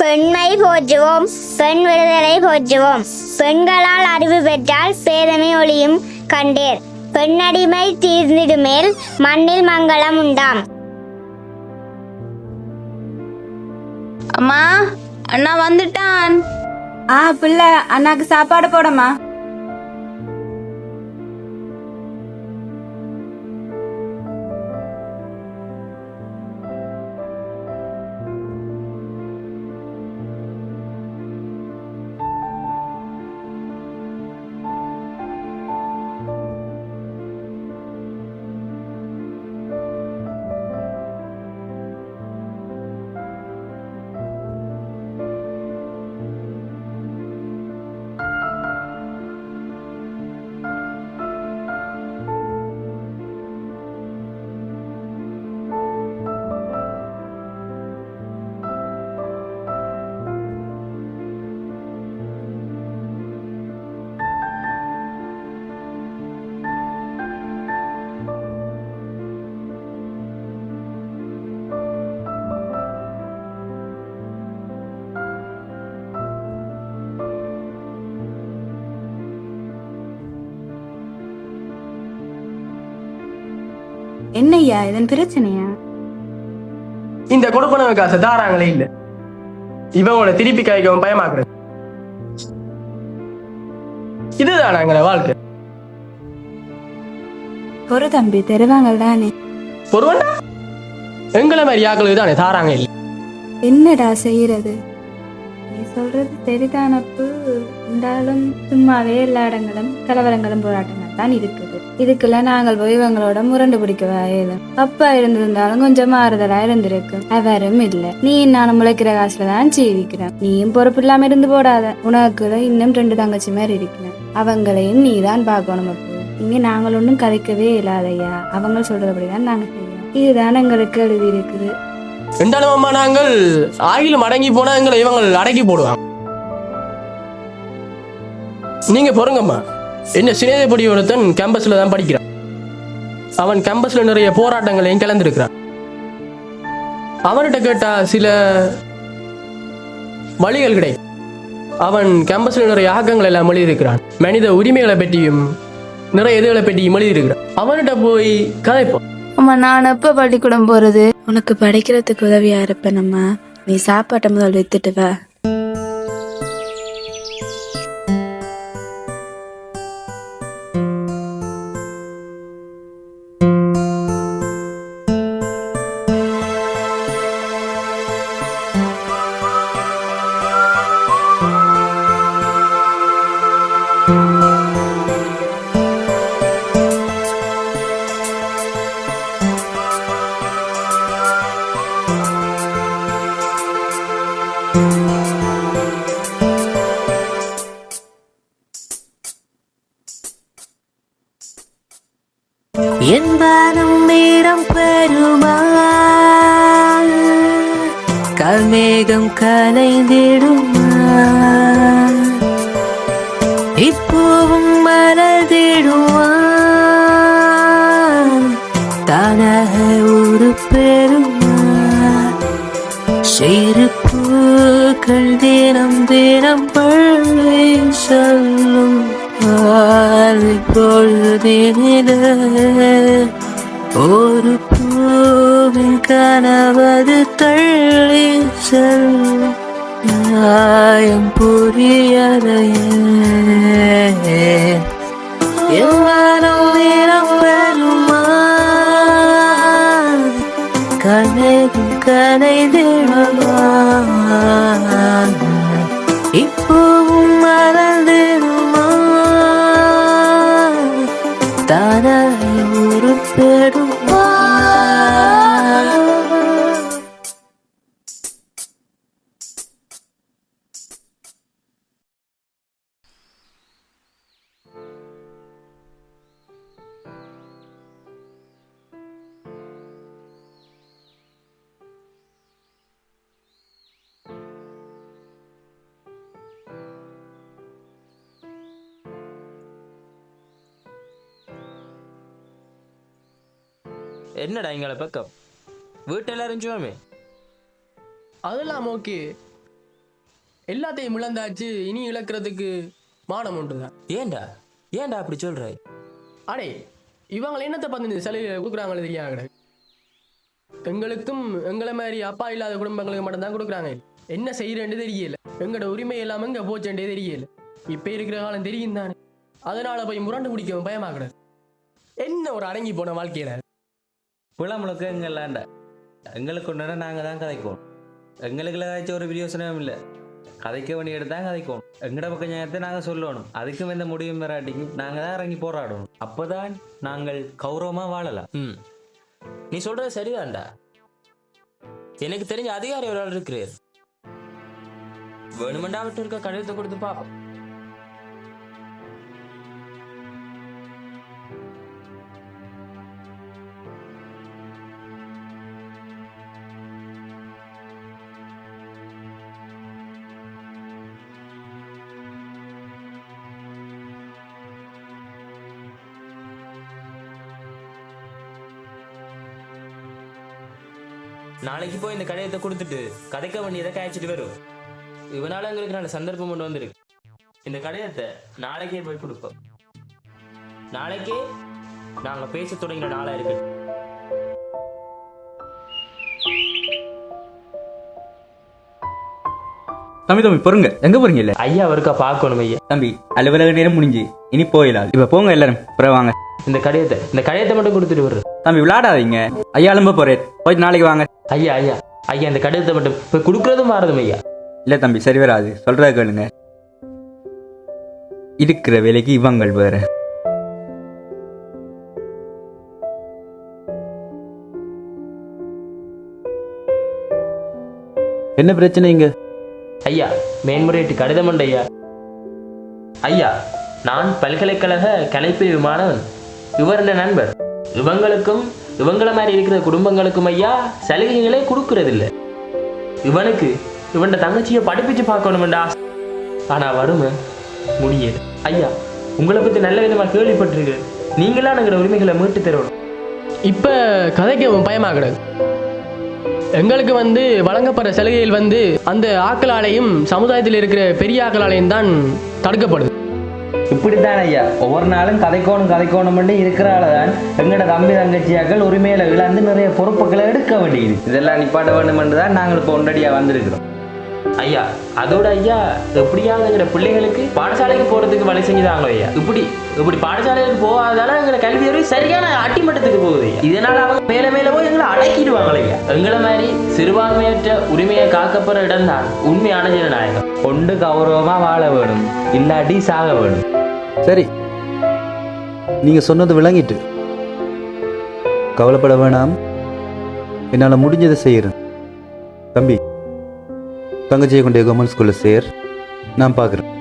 பெண்மை போற்றுவோம் பெண் விடுதலை போற்றுவோம். பெண்களால் அறிவு பெற்றால் பேதமை ஒளியும் கண்டேர். பெண்ணடிமை தீர்ந்திடுமேல் மண்ணில் மங்களம் உண்டாம். அம்மா அண்ணா வந்துட்டான். ஆ பிள்ளை அண்ணாக்கு சாப்பாடு போடமா என்னய்யா இதன் பிரச்சனையா? இந்த கொடுப்பனவு காசு தாராங்களே இல்ல. இவங்களோட திருப்பி காய்க்கவும் பயமாக்குறது. இதுதான் எங்களை வாழ்க்கை. ஒரு தம்பி தருவாங்க தானே. பொறுவண்டா? எங்களை மாதிரி ஆக்களுக்கு தானே தாராங்க இல்லை. என்னடா செய்யறது? நீ சொல்றது சரிதானப்பு. இருந்தாலும் சும்மாவே எல்லா இடங்களும் கலவரங்களும் போராட்டங்கள் தான் இருக்குது. இதுக்கெல்லாம் நாங்கள் போய் இவங்களோட முரண்டு பிடிக்க வயது. அப்பா இருந்திருந்தாலும் கொஞ்சம் மாறுதலா இருந்திருக்கு. அவரும் இல்ல. நீ நானும் முளைக்கிற காசுல தான் ஜீவிக்கிறேன். நீயும் பொறுப்பு இல்லாம இருந்து போடாத. உனக்குள்ள இன்னும் ரெண்டு தங்கச்சி மாதிரி இருக்கிறேன். அவங்களையும் நீ தான் பார்க்கணும் அப்போ. இங்க நாங்கள் ஒன்றும் கதைக்கவே இல்லாதையா அவங்க சொல்றதுபடிதான் நாங்க செய்யணும் இதுதான் எங்களுக்கு எழுதி இருக்குது. ரெண்டாலும் அம்மா நாங்கள் ஆயில் அடங்கி போனா எங்களை இவங்க அடக்கி போடுவாங்க. நீங்க பொறுங்கம்மா. என்ன சினேதப்படி ஒருத்தன் கேம்பஸ்ல தான் படிக்கிறான். அவன் கேம்பஸ்ல நிறைய போராட்டங்களையும் கலந்துருக்கிறான். அவன்கிட்ட கேட்டா சில வழிகள் கிடைக்கும் அவன் கேம்பஸ்ல நிறைய ஆக்கங்கள் எல்லாம் எழுதியிருக்கிறான். மனித உரிமைகளை பற்றியும் நிறைய இதுகளை பற்றியும் எழுதியிருக்கிறான். அவன்கிட்ட போய் கதைப்போம். அம்மா நான் எப்ப பள்ளிக்கூடம் போறது? உனக்கு படிக்கிறதுக்கு உதவியா இருப்பேனம்மா நீ சாப்பாட்டை முதல் வித்துட்டு வா. என்பாரும் நேரம் பெருமா கல்மேகம் கலைந்திடுமா இப்போவும் மலர்ந்திடுவான் தானாக ஒரு பெருமா சிறு தினம் தினம் பழை சொல்லும். ஒரு பூவின் கனவது தள்ளி செல் நியாயம் புரியலையே. எவ்வாறும் நிறம் பெறுமா கனை கனை இப்போவும் என்னடா எங்களை பக்கம்? வீட்டு எல்லாரும் சுவாமி அதெல்லாம் ஓகே. எல்லாத்தையும் இழந்தாச்சு இனி இழக்கிறதுக்கு மானம் உண்டுதான் ஏன்டா? ஏன்டா அப்படி சொல்ற? அடே இவங்களை என்னத்தை பார்த்து இந்த சிலையை கொடுக்குறாங்களே தெரியாது கிடக்கு எங்களுக்கும் எங்களை மாதிரி அப்பா இல்லாத குடும்பங்களுக்கு மட்டும்தான் கொடுக்குறாங்க. என்ன செய்யறேன்னு தெரியல. எங்களோட உரிமை இல்லாம எங்க போச்சேன்றே தெரியல. இப்ப இருக்கிற காலம் தெரியும் தானே அதனால போய் முரண்டு பிடிக்கவும் பயமாக்கூடாது என்ன ஒரு அடங்கி போன வாழ்க்கையில? புலமுழுக்க எங்கள்லாண்டா எங்களுக்கு ஒன்றுனா நாங்கள் தான் கதைக்கோம் எங்களுக்குள்ள ஏதாச்சும் ஒரு பிரியோசனம் இல்லை. கதைக்க வேண்டிய இடத்து தான் கதைக்கணும் எங்கட பக்கம் நியாயத்தை நாங்கள் சொல்லணும். அதுக்கும் எந்த முடிவும் வராட்டிக்கும் நாங்கள் தான் இறங்கி போராடணும். அப்போதான் நாங்கள் கௌரவமாக வாழலாம். ம். நீ சொல்றது சரிதான்டா. எனக்கு தெரிஞ்ச அதிகாரி ஒரு ஆள் இருக்கிறார். வேணுமெண்டா விட்டு இருக்க கடிதத்தை கொடுத்து பார்ப்போம். நாளைக்கு போய் இந்த கடிதத்தை கொடுத்துட்டு கதைக்க வேண்டியதை காய்ச்சிட்டு வரும் இவனால எங்களுக்கு நல்ல சந்தர்ப்பம் கொண்டு வந்திருக்கு. இந்த கடிதத்தை நாளைக்கே போய் கொடுப்போம். நாளைக்கே நாங்க பேச தொடங்கின நாளா இருக்கு தம்பி தம்பி பொறுங்க. எங்க போறீங்க இல்ல? ஐயா அவருக்கா பார்க்கணும் ஐயா. தம்பி அலுவலக நேரம் முடிஞ்சு. இனி போயிடலாம் இப்ப போங்க எல்லாரும். அப்புறம் வாங்க. இந்த கடிதத்தை இந்த கடிதத்தை மட்டும் கொடுத்துட்டு வர்ற தம்பி விளையாடாதீங்க. ஐயா அலும்ப போறேன். போயிட்டு நாளைக்கு வாங்க. ஐயா ஐயா. ஐயா இந்த கடிதத்தை மட்டும் போய் கொடுக்கறதும் மாறதும் ஐயா. இல்ல தம்பி சரி வராது. சொல்றத கேளுங்க. இருக்கிற வேலைக்கு இவங்கள் வேற. என்ன பிரச்சனை இங்க? ஐயா மேன்முறையீட்டு கடிதம் உண்டு ஐயா. ஐயா நான் பல்கலைக்கழக கலைப்பிரிவு மாணவன். இவர் நண்பர். இவங்களுக்கும் இவங்கள மாதிரி இருக்கிற குடும்பங்களுக்கும் ஐயா சலுகைகளே கொடுக்கறதில்ல. இவனுக்கு இவன் தங்கச்சியை படிப்பிச்சு பார்க்கணும்டா ஆனால் ஆனா வறுமை முடியல. ஐயா உங்களை பத்தி நல்ல விதமா கேள்விப்பட்டிருக்கேன் நீங்களா எங்களோட உரிமைகளை மீட்டு தரணும். இப்ப கதைக்கவும் பயமாக்கூடாது எங்களுக்கு வந்து வழங்கப்படுற சலுகைகள் வந்து அந்த ஆக்களாலையும் சமுதாயத்தில் இருக்கிற பெரிய ஆக்களாலையும் தான் தடுக்கப்படுது. இப்படித்தான் ஐயா. ஒவ்வொரு நாளும் கதைக்கோணும் கதைக்கோணும் இருக்கிறால தான் எங்களோட தம்பி தங்கச்சியாக்கள் உரிமையில இழந்து நிறைய பொறுப்புகளை எடுக்க வேண்டியது. இதெல்லாம் நிப்பாட்ட வேண்டும் தான் நாங்கள் இப்போ ஒன்றடியாக வந்திருக்கிறோம். ஐயா அதோட ஐயா எப்படியாவது எங்கிற பிள்ளைகளுக்கு பாடசாலைக்கு போறதுக்கு வழி செஞ்சுதாங்க ஐயா? இப்படி இப்படி பாடசாலைக்கு போகாதால எங்களை கல்வி அறிவு சரியான அட்டிமட்டத்துக்கு போகுது ஐயா. இதனால அவங்க மேல மேல போய் எங்களை அடக்கிடுவாங்க ஐயா? எங்களை மாதிரி சிறுபான்மையற்ற உரிமையை காக்கப்படுற இடம் தான் உண்மையான ஜனநாயகம் கொண்டு கௌரவமா வாழ வேணும். இல்லாட்டி சாக வேணும். சரி. நீங்க சொன்னது விளங்கிட்டு. கவலைப்பட வேணாம். என்னால முடிஞ்சதை செய்யறேன். தம்பி தங்கச்சியை கொண்டு கவர்மெண்ட் ஸ்கூலில் சேர். நான் பார்க்குறேன்